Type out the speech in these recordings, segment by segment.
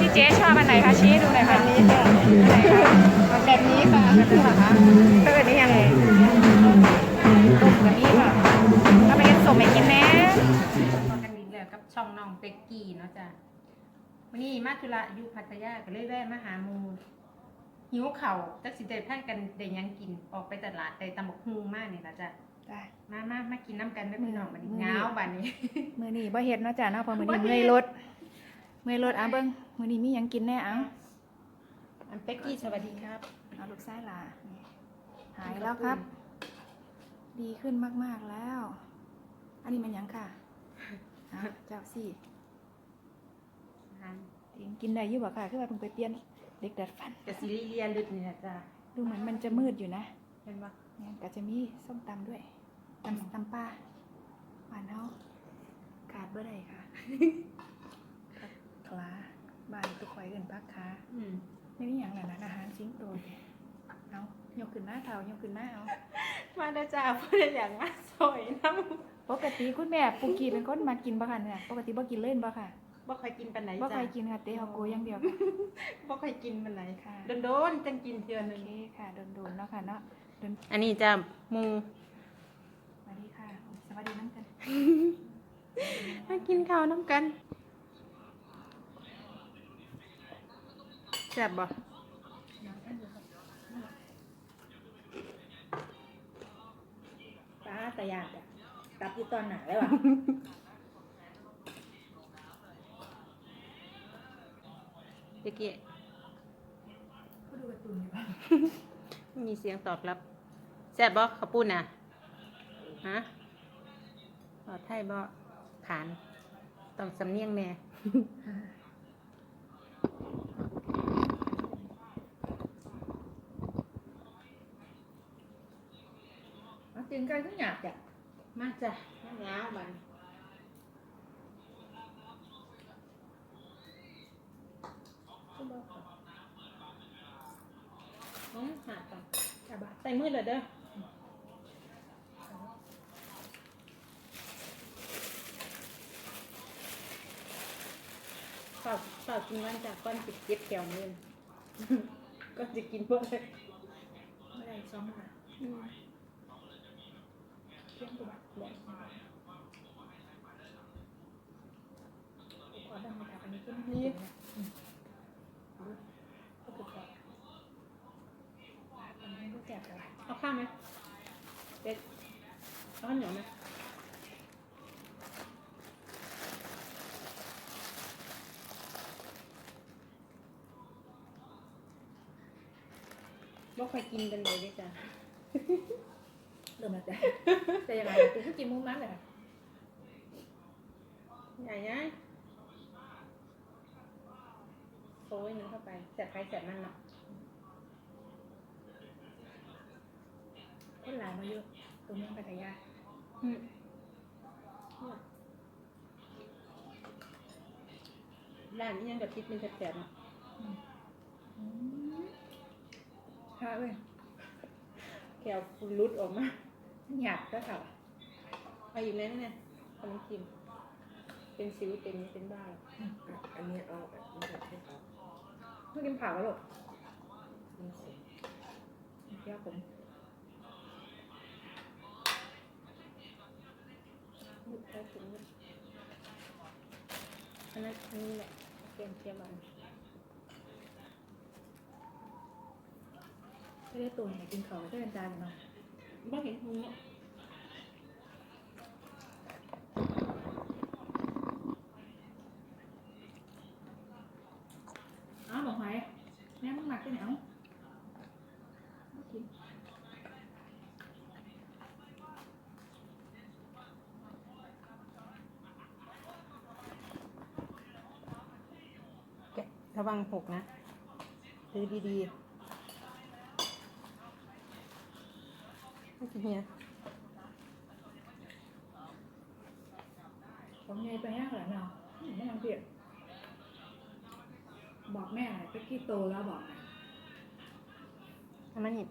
ที่เจ๊ชอบอันไหนคะชี้ให้ดูหน่อยค่ะนี้ค่ะแบบนี้ค่ะแบบนี้ค่ะถ้าเกิดนี้ยังไงต้มแบบนี้ค่ะถ้าไม่งั้นส่งไปกินแน่กันดีแล้วกับช่องน้องเป็กกี้เนาะจ้ะวันนี้มาธุระอยู่พัทยาก็เลยแวะมาหามูหิวเข่าวจักสิได้พันกันได้ยังกินออกไปตลาดได้ตำบักฮูมากเนี่ละจ้ะจ้ะมามามากินน้ำกันเด้อพี่น้องบัดนี้หนาบัดนี้ มือนี้บ่เฮ็ดเนาะจ้ะเนาะเพราะมือนี้เฮ็ดเมื่อยรถ เมื่อยรถอะเบิ่งมือนี้มีหยังกินแน่เอ้าอันเป็กกี้สวัสดีครับ เอาลูกซ้ายลานี่หายแล้วครับ ดีขึ้นมากๆแล้ว อันนี้มันหยังค่ะเอาเจ้าสิอาหารเองกินได้อยู่บ่ค่ะคือว่าเพิ่งไปเปลี่ยนเด็กดัดฟันกะซิลิเลียลึดนี่นะจ้ะดูเหมือนมันจะมืดอยู่นะเห็นปะเนี่ยก็จะมีส้มตำด้วยตำตำป้าหวานเฮาขาดบ่ได้ค่ะ ผักคล้าบ้านตุกข่อยเอิ้นผักขาอืมไม่มีหยังนั่นนะอาหารสิงโตเนี่ยเอายกขึ้นหน้าเท้ายกขึ้นหน้าเอามาเด้อจ้าเพื่อนอยากมาซอยน้ปกติคุณแม่ปุกี้เป็นคนมากินบ่ค่ะเนี่ยปกติบ่กินเล่นบ่ค่ะำบ่ค่อยกินปานไหนบ่จ้ะเคยกินค่ะเตะฮอกโกอย่างเดียวค่ะบ่ค่อยกินปานไหนค่ะโดนๆจังกินเทื่อหโอนึงเคค่ะโดนๆเนาะค่ะเนาะโดนอันนี้จ้ะหมูสวัสดีค่ะสวัสดีน้ำกันมากินข้าวน้ำกัน ซ่บบ่ป้าตะยาดอะตับอยู่ตอนหนาแล้วอะเมื่อกี้ก็ดูการ์ตูนอยู่บ้างมีเสียงตอบรับแซ่บบ่ข้าวปุ้นน่ะฮะขอไทยบ่ขานต้องสำเนียงแน่ เอาจริงกันก็หยาบจ้ะมาจ้ะยาวบันก็บอกค่ะน้องหาดก่อนจ้าบ้าใส่มือเลยเด้อเปล่าเปล่ากินวันจากก้อนจิบเจ็บแก้วมือก็จะกินพวกเลยไม่ได้ซ้อมค่ะเที่ยงกูบัดแหลกขอดังมาจากอั นี่เอาข้าวไหมเป็ดเอาข้าวเหนียวไหมบ่ค่อยกินกันเลยด้อจ้ะ เริ่มแล้วจ้ะแต่ยังไงกูก็กินมุ้งนั้นเลยค่ะใหญ่ย้ายโซ่ยหนึงเข้าไปแสบใครแสบมันเนาะคนหลายมาเยอะตรงนี้ปัตยาอืมร้านนี้ยังกับติดเป็นแสบๆเนาะค่ะเว้ยแกวรุดออกมา หยาบก็ค่ะเอาอยู่ไหมนั่นเนี่ยขนมจีนเป็นสิวเป็นเป็นบ้าแล้วอันนี้เอาแบบนี้แบบให้เขาเพิ่งกินผักแล้วหรอมันขมเดี๋ยวผมมืดแล้วถึงมืดอันนั้นอันนี้แหละเตรียมเตรียมมันไม่ได้ตุนกินเขาไม่ได้เป็นจานเนาะ บ่เห็นหงเนาะอ้าวบอกไหมแม่มึงหมักไปไหนเอาระวังหกนะซื้อดีๆไม่ใช่ เฮียผมยายไปย่างเหรอเนาะไม่ทำเปียกบอกแม่หน่อยไปกี้โตแล้วบอกหน่อยทำมันหยิบ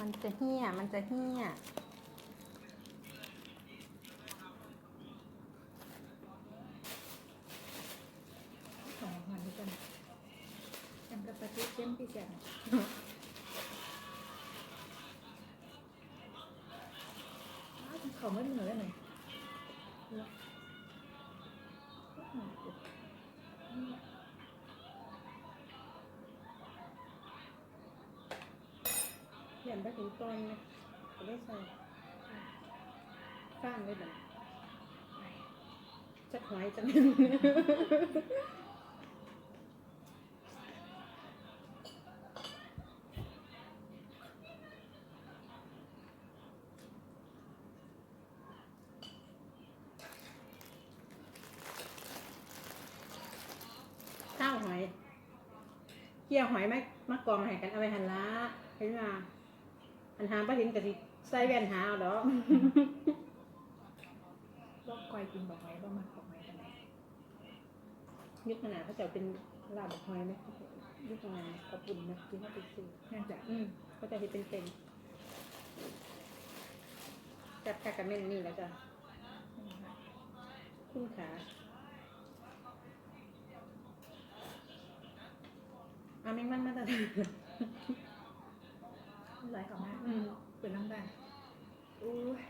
มันจะเหี้ย มันจะเหี้ย มพี่แซ่บนะอ้าวเขาไม่เหนื่อยเลยเหรออืมเขียนไปถึงตอนนะก็ได้ใส่ฟ้านเลยแบบจะหอยจะนึ่ง ข้าวหอย เกี่ยวหอยมามากองให้กันเอาไปหันละเห็นมาอันหาป้าถินกะสิใส่แว่นหาเอาดอกบ่คอยกินบอกไว้บ่มักบอกไว้กันไหนยุคขนาดเขาจะเอาเป็นลาบหอยไหมยุคขนาดกระปุ่นนะที่เขาไปซื้อน่าจะอืมเขาจะเห็นเป็นเป็นจับแค่กันเม่นนี่แล้วจ้ะคุ้นขาเอาแมงมันมาตัดไหลออกมาอืมเปิดน้ำบ้านอู้ย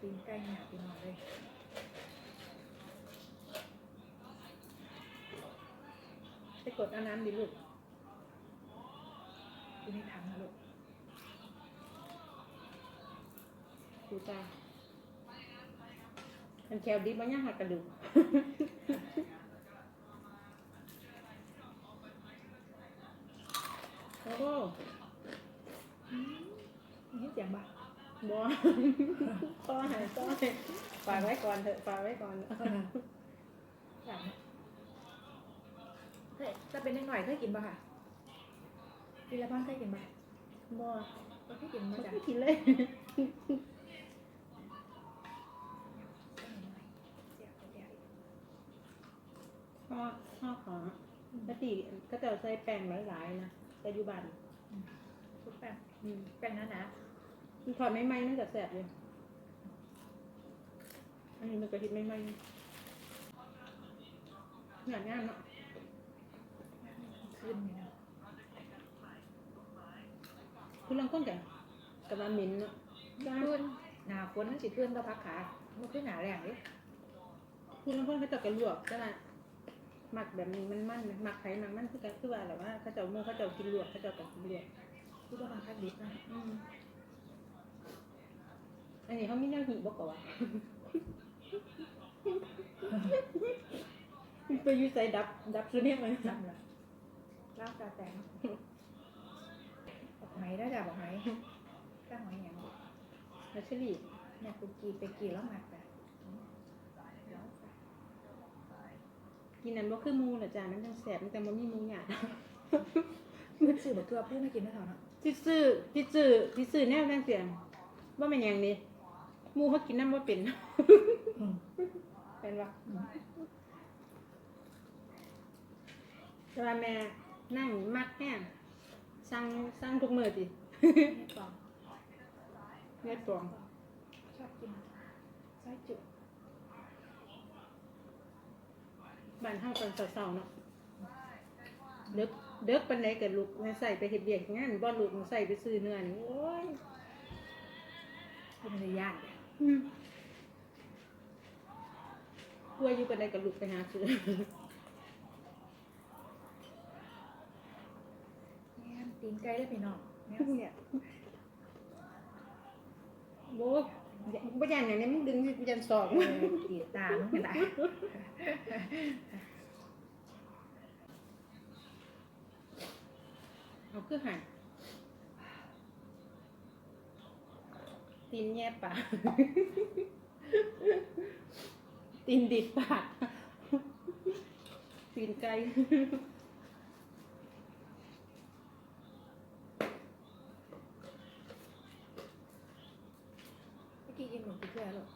ตีนไก่หนาตีนหอเลยไปกดเอาน้ำดิลูกอยู่ในถังนะลูกดูจ้ามันแคลดิบมันยังหักกระดูก โอ้โห นี่เสียงบ่ บอต่อหายต่อหายฝากไว้ก่อนเถอะฝากไว้ก่อนอยากนะเฮ้ยถ้าเป็นเด็กหน่อยเคยกินป่ะค่ะกินแล้วบ้างเคยกินป่ะบอบ่เคยกินไม่มาจ้ะกินเลยเสียบเสียบข้อข้อของปกติก็จะใส่แป้งหลายๆนะแต่อยุบันทุกแป้งอืมแป้งนั้นนะ มันถอดไม่ไหมมันจะแสบเลยอันนี้มันก็ฮิตไม่ไหมงานงานเนาะขึ้นอยู่เนาะคุณลองก้นกันกับว่าเหม็นเนาะขึ้นหนาฝนมันสิขึ้นก็พักขามันขึ้นหนาแรงดิคุณลองก้นเขาจะกระลวกก็ละหมักแบบนี้มันมันหมักไข่หมักมันคือกันคือว่าแบบว่าเขาจะเอาหมูเขาจะเอากินลวกเขาจะเอากับกินลวกที่ว่ามันคักดิบนะอืม อันนี้เขาไม่น่าหิบอกว่าไปอยูใส่ดับ ดับซุเนี่ยมันจำเลยลาบตาแตงบอกไหมได้จ้ะบอกไหมก้างไหมอย่างนี้แล้วเชอรี่เนี่ยกูกีไปกีแล้วหมักแบบแล้วกินนั้นว่าคือหมูน่ะจ้ามันจังแสบมันแต่มันมีหมูหยาดมันสื่อบอกตัวเพื่อนมากินได้เท่าเนาะที่ซื้อที่ซื้อที่ซื้อแนวนั่งเสียงว่าเป็นอย่างนี้ห มูเขากินน้ำว่าเป็น เป็นปะแต่ว่าแม่นั่งมักแห้งสั่งสั่งทุกมื้อติให้กล่องเนื้อตวงชอบกินไส้จุกบ้านเฮาตอนเช้าๆเนาะเด็กเด็กปานใดก็ลูกแม่ใส่ไปเฮ็ดเวียกงานบ่ลูกมันใส่ไปซื้อเนื้อนี่โอ้ยเป็นในย่างเนี่ยอืม กลัวอยู่ปานใดก็ลูกไปหาซื้อแง่ตีนไก่ได้ไปเนาะแง่เสียบโว้ยบ่ย่านอย่างนี้มันดึงสิยันศอกเออกีดตามันกันได้เอาคือหัน ตีนแย่ปาก ตีนดิดปาก ตีนไก่เมื่อกี้กินหมูกินเพื่อหรอ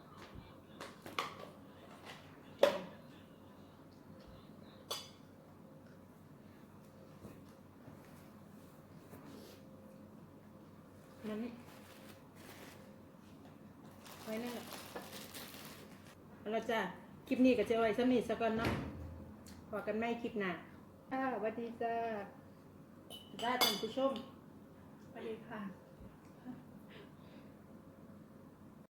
มัน นี่ไว้นั่นแหละเอาละจ้ะคลิปนี้ก็จะไว้สมีสักก่อนเนาะพอกันไม่คลิปหน้าอ่าสวัสดีจ้าได้ท่านผู้ชมสวัสดีค่ะ